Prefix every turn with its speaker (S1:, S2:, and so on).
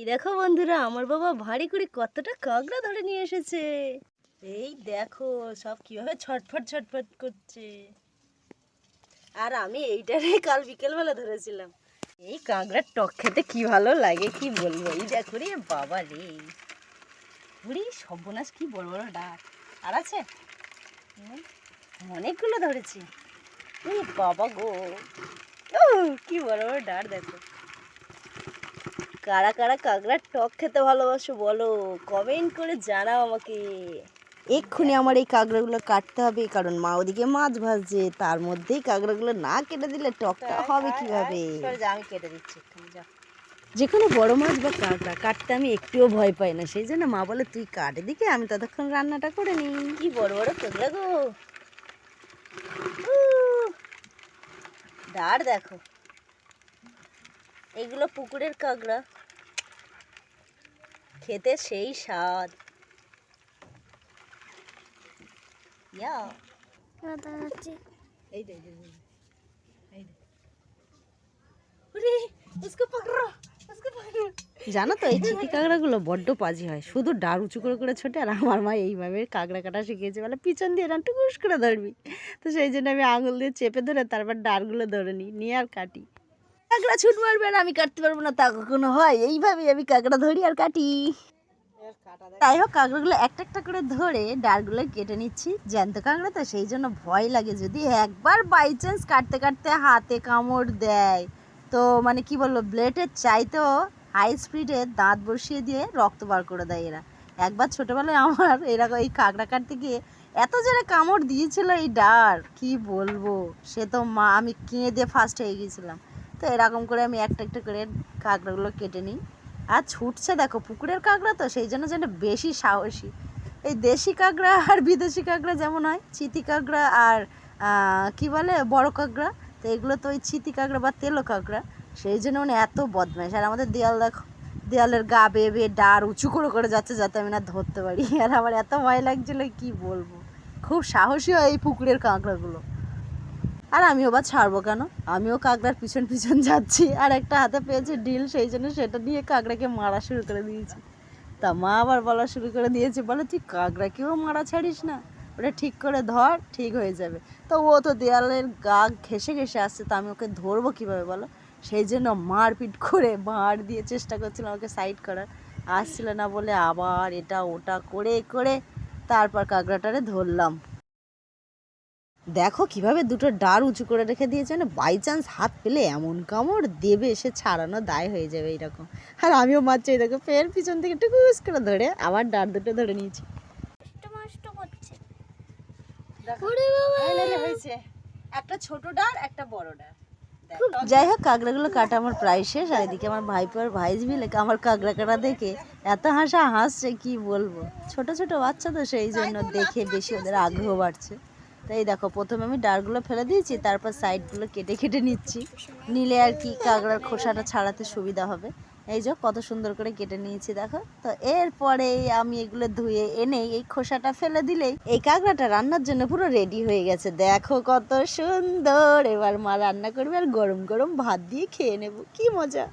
S1: এই দেখো বন্ধুরা, আমার বাবা ভারী করে কতটা কাঁকড়া ধরে নিয়ে এসেছে। এই দেখো, সব কীভাবে ছটফট ছটফট করছে। আর আমি এইটারে কাল বিকেলবেলা ধরেছিলাম। এই কাঁকড়ার টক খেতে কি ভালো লাগে, কি বলব? এই দেখো রে বাবা রে। বুড়ি সর্বনাশ, কি বড় বড় ডাক আর আছে? অনেকগুলো ধরেছি। বাবা গো। ও কি বড় বড় ডার দেখো। কারা কারা কাঁকড়ার টক খেতে ভালোবাসো বলো? কমেন্ট করে জানাও আমাকে। এক্ষুনি আমার এই কাঁকড়াগুলো কাটতে হবে কারণ মা ওদিকে মাছ ভাজছে তার মধ্যেই কাঁকড়াগুলো না কেটে দিলে টকটা হবে কীভাবে? আমি কেটে দিচ্ছি যে। কোনো বড় মাছ বা কাঁকড়া কাটতে আমি একটুও ভয় পাই না সেই জন্য মা বলে তুই কাট এদিকে আমি ততক্ষণ রান্নাটা করে নিই। কি বড় বড় কাঁকড়া গো? দাঁড় দেখো। এগুলো পুকুরের কাঁকড়া। খেতে সেই স্বাদ। জানো তো এই চিতি কাঁকড়াগুলো বড্ড পাজি হয়। শুধু ডার উঁচু করে করে ছোটে আর আমার মা এইভাবে কাঁকড়া কাটা শিখিয়েছে। বলে পিছন দিয়ে না টুকুস করে ধরবি। তো সেই জন্য আমি আঙুল দিয়ে চেপে ধরে তারপর ডারগুলো ধরে নিই নিয়ে আর কাটি। কাঁকড়া ছুট মারবে না আমি কাটতে পারব না তা কখনো হয়? এইভাবেই আমি কাঁকড়া ধরি আর কাটি। তাই হোক কাঁকড়াগুলো একটা একটা করে ধরে ডালগুলো কেটে নিচ্ছি জ্যান্ত কাঁকড়া তো সেই জন্য ভয় লাগে যদি একবার বাই চান্স কাটতে কাটতে হাতে কামড় দেয়। তো মানে কি বলব ব্লেডের চাইতেও হাই স্পিডে দাঁত বসিয়ে দিয়ে রক্ত বার করে দেয় এরা। একবার ছোটোবেলায় আমার এরকম এই কাঁকড়া কাটতে গিয়ে এত জোরে কামড় দিয়েছিল এই ডার কি বলব? সে তো মা আমি কিনে দিয়ে ফার্স্ট হয়ে গিয়েছিলাম। তো এরকম করে আমি একটা একটা করে কাঁকড়াগুলো কেটে নিই। আর ছুটছে দেখো, পুকুরের কাঁকড়া তো, সেই জন্য যেন বেশি সাহসী। এই দেশি কাঁকড়া আর বিদেশি কাঁকড়া যেমন হয়, চিতি কাঁকড়া আর কি বলে, বড় কাঁকড়া, তো এগুলো তো ওই চিতি কাঁকড়া বা তেলো কাঁকড়া, সেই জন্য মানে এত বদমাইশ। আর আমাদের দেয়াল দেখো, দেয়ালের গা বেয়ে বেয়ে ডার উঁচু করে করে যাচ্ছে যাতে আমি না ধরতে পারি। আর আমার এত ভয় লাগছিল কি বলব। খুব সাহসী হয় এই পুকুরের কাঁকড়াগুলো। আর আমিও বা ছাড়বো কেন? আমিও কাঁকড়ার পিছন পিছন যাচ্ছি, আর একটা হাতে পেয়েছে ডিল, সেই জন্য সেটা নিয়ে কাঁকড়াকে মারা শুরু করে দিয়েছি। তা মা আবার বলা শুরু করে দিয়েছে, বলে, তুই কাঁকড়াকেও মারা ছাড়িস না? ওটা ঠিক করে ধর, ঠিক হয়ে যাবে। তো ও তো দেয়ালের গা ঘেসে ঘেসে আসছে, তো আমি ওকে ধরবো কীভাবে বলো? সেই জন্য মারপিট করে মার দিয়ে চেষ্টা করছিলাম ওকে সাইড করার। আসছিল না বলে, আবার এটা ওটা করে করে তারপর কাঁকড়াটারে ধরলাম। দেখো কীভাবে দুটো ডার উঁচু করে রেখে দিয়েছে না বাই চান্স হাত পেলে এমন কামড় দেবে সে ছাড়ানো দায় হয়ে যাবে এইরকম আর আমিও মারছি এই দেখো ফের পিছন থেকে টুকুস করে ধরে আবার ডার দুটো ধরে নিয়েছি। একটা ছোট ডার একটা বড় ডার যাই হোক কাঁকড়াগুলো কাটা আমার প্রায় শেষ আর এদিকে আমার ভাইপো আর ভাইজ মিলে আমার কাঁকড়া কাটা দেখে এত হাসা হাসছে কি বলব? ছোট ছোট বাচ্চা তো সেই জন্য দেখে বেশি ওদের আগ্রহ বাড়ছে। তাই দেখো, প্রথমে আমি ডালগুলো ফেলে দিয়েছি, তারপর সাইডগুলো কেটে কেটে নিচ্ছি। নিলে আর কি কাঁকড়ার খোসাটা ছাড়াতে সুবিধা হবে। এই যে কত সুন্দর করে কেটে নিয়েছি, দেখো। তো এরপরে আমি এগুলো ধুয়ে এনে এই খোসাটা ফেলে দিলেই এই কাঁকড়াটা রান্নার জন্য পুরো রেডি হয়ে গেছে। দেখো কত সুন্দর! এবার মা রান্না করবে আর গরম গরম ভাত দিয়ে খেয়ে নেব। কি মজা!